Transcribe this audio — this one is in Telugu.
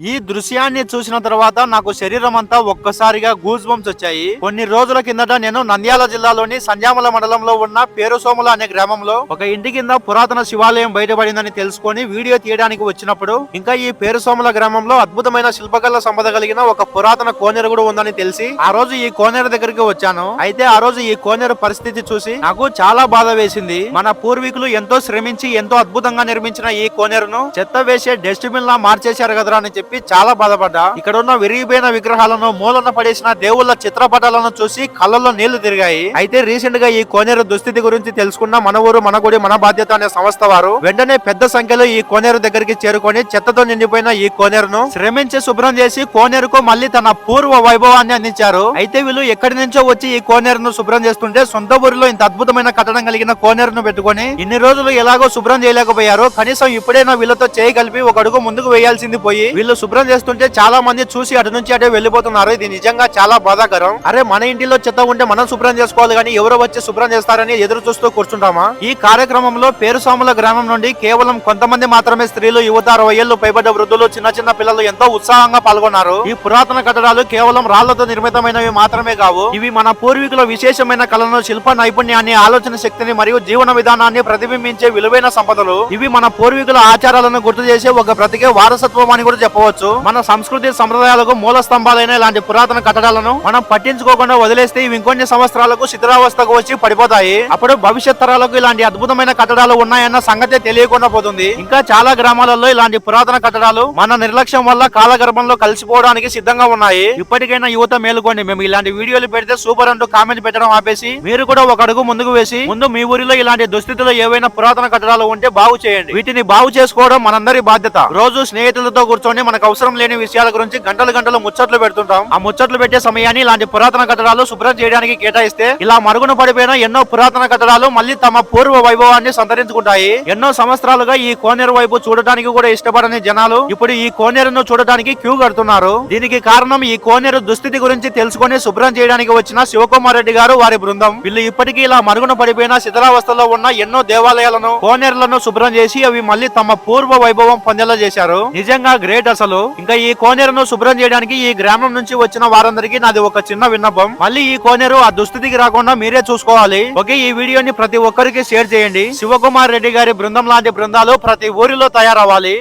ఈ దృశ్యాన్ని చూసిన తర్వాత నాకు శరీరం అంతా ఒక్కసారిగా గూజ్ బంప్స్ వచ్చాయి. కొన్ని రోజుల కిందట నేను నంద్యాల జిల్లాలోని సంజామల మండలంలో ఉన్న పేరుసోముల అనే గ్రామంలో ఒక ఇంటి కింద పురాతన శివాలయం బయటపడిందని తెలుసుకొని వీడియో తీయడానికి వచ్చినప్పుడు ఇంకా ఈ పేరుసోముల గ్రామంలో అద్భుతమైన శిల్పకళ సంపద కలిగిన ఒక పురాతన కోనేరు కూడా ఉందని తెలిసి ఆ రోజు ఈ కోనేరు దగ్గరికి వచ్చాను. అయితే ఆ రోజు ఈ కోనేరు పరిస్థితి చూసి నాకు చాలా బాధ వేసింది. మన పూర్వీకులు ఎంతో శ్రమించి ఎంతో అద్భుతంగా నిర్మించిన ఈ కోనేరును చెత్త వేసే డస్ట్బిన్ లా మార్చేశారు కదరా అని చెప్పి చాలా బాధపడ్డా. ఇక్కడ ఉన్న విరిగిపోయిన విగ్రహాలను మూలన పడేసిన దేవుళ్ళ చిత్రపటాలను చూసి కళ్ళల్లో నీళ్ళు తిరిగాయి. అయితే రీసెంట్గా ఈ కోనేరు దుస్థితి గురించి తెలుసుకున్న మన ఊరు మన గుడి మన బాధ్యత అనే సంస్థ వారు వెంటనే పెద్ద సంఖ్యలో ఈ కోనేరు దగ్గరికి చేరుకొని చెత్తతో నిండిపోయిన ఈ కోనేరును శ్రమించి శుభ్రం చేసి కోనేరుకు మళ్ళీ తన పూర్వ వైభవాన్ని అందించారు. అయితే వీళ్ళు ఎక్కడి నుంచో వచ్చి ఈ కోనేరును శుభ్రం చేస్తుంటే సొంత ఊరిలో ఇంత అద్భుతమైన కట్టడం కలిగిన కోనేరును పెట్టుకొని ఇన్ని రోజులు ఎలాగో శుభ్రం చేయలేకపోయారు. కనీసం ఇప్పుడైనా వీళ్ళతో చేయగలిపి ఒక అడుగు ముందుకు వేయాల్సింది పోయి వీళ్ళు శుభ్రం చేస్తుంటే చాలా మంది చూసి అటు నుంచి అటే వెళ్ళిపోతున్నారు. ఇది నిజంగా చాలా బాధాకరం. అరే మన ఇంటిలో చెత్త ఉంటే మనం శుభ్రం చేసుకోవాలి కానీ ఎవరో వచ్చి శుభ్రం చేస్తారని ఎదురు చూస్తూ కూర్చుంటామా? ఈ కార్యక్రమంలో పేరుసాముల గ్రామం నుండి కేవలం కొంతమంది మాత్రమే స్త్రీలు యువత అరవై ఏళ్ళు పైబడ్డ వృద్ధులు చిన్న చిన్న పిల్లలు ఎంతో ఉత్సాహంగా పాల్గొన్నారు. ఈ పురాతన కట్టడాలు కేవలం రాళ్ళతో నిర్మితమైనవి మాత్రమే కావు. ఇవి మన పూర్వీకుల విశేషమైన కళను శిల్ప నైపుణ్యాన్ని ఆలోచన శక్తిని మరియు జీవన విధానాన్ని ప్రతిబింబించే విలువైన సంపదలు. ఇవి మన పూర్వీకుల ఆచారాలను గుర్తు చేసే ఒక బ్రతికే వారసత్వం అని కూడా చెప్పవచ్చు. మన సంస్కృతి సంప్రదాయాలకు మూల స్తంభాలైన ఇలాంటి పురాతన కట్టడాలను మనం పట్టించుకోకుండా వదిలేస్తే ఇవి ఇంకొన్ని సంవత్సరాలకు శిథిరావస్థకు వచ్చి పడిపోతాయి. అప్పుడు భవిష్యత్ తరాలకు ఇలాంటి అద్భుతమైన కట్టడాలు ఉన్నాయన్న సంగతి తెలియకుండా పోతుంది. ఇంకా చాలా గ్రామాలలో ఇలాంటి పురాతన కట్టడాలు మన నిర్లక్ష్యం వల్ల కాలగర్భంలో కలిసిపోవడానికి సిద్ధంగా ఉన్నాయి. ఇప్పటికైనా యువత మేలుకోండి. మేము ఇలాంటి వీడియోలు పెడితే సూపర్ అంటూ కామెంట్ పెట్టడం ఆపేసి మీరు కూడా ఒక అడుగు ముందుకు వేసి ముందు మీ ఊరిలో ఇలాంటి దుస్థితిలో ఏవైనా పురాతన కట్టడాలు ఉంటే బాగు చేయండి. వీటిని బాగు చేసుకోవడం మనందరి బాధ్యత. రోజు స్నేహితులతో కూర్చొని మనకు అవసరం లేని విషయాల గురించి గంటలు గంటలు ముచ్చట్లు పెడుతుంటాం. ఆ ముచ్చట్లు పెట్టే సమయాన్ని ఇలాంటి పురాతన కట్టడాలు శుభ్రం చేయడానికి కేటాయిస్తే ఇలా మరుగున పడిపోయిన ఎన్నో పురాతన కట్టడాలు మళ్ళీ తమ పూర్వ వైభవాన్ని సంతరించుకుంటాయి. ఎన్నో సంవత్సరాలుగా ఈ కోనేరు వైపు చూడటానికి కూడా ఇష్టపడని జనాలు ఇప్పుడు ఈ కోనేరును చూడటానికి క్యూ కడుతున్నారు. దీనికి కారణం ఈ కోనేరు దుస్థితి గురించి తెలుసుకొని శుభ్రం చేయడానికి వచ్చిన శివకుమార్ రెడ్డి గారు వారి బృందం. వీళ్ళు ఇప్పటికీ ఇలా మరుగున పడిపోయిన శిథిలావస్థలో ఉన్న ఎన్నో దేవాలయాలను కోనేరులను శుభ్రం చేసి అవి మళ్ళీ తమ పూర్వ వైభవం పొందేలా చేశారు. నిజంగా గ్రేట్ అసలు ఇంకా ఈ కోనేరును శుభ్రం చేయడానికి ఈ గ్రామం నుంచి వచ్చిన వారందరికీ నాది ఒక చిన్న విన్నపం. మళ్ళీ ఈ కోనేరు ఆ దుస్థితికి రాకుండా మీరే చూసుకోవాలి. ఓకే ఈ వీడియోని ప్రతి ఒక్కరికి షేర్ చేయండి. శివకుమార్ రెడ్డి గారి బృందం లాంటి బృందాలు ప్రతి ఊరిలో తయారవ్వాలి.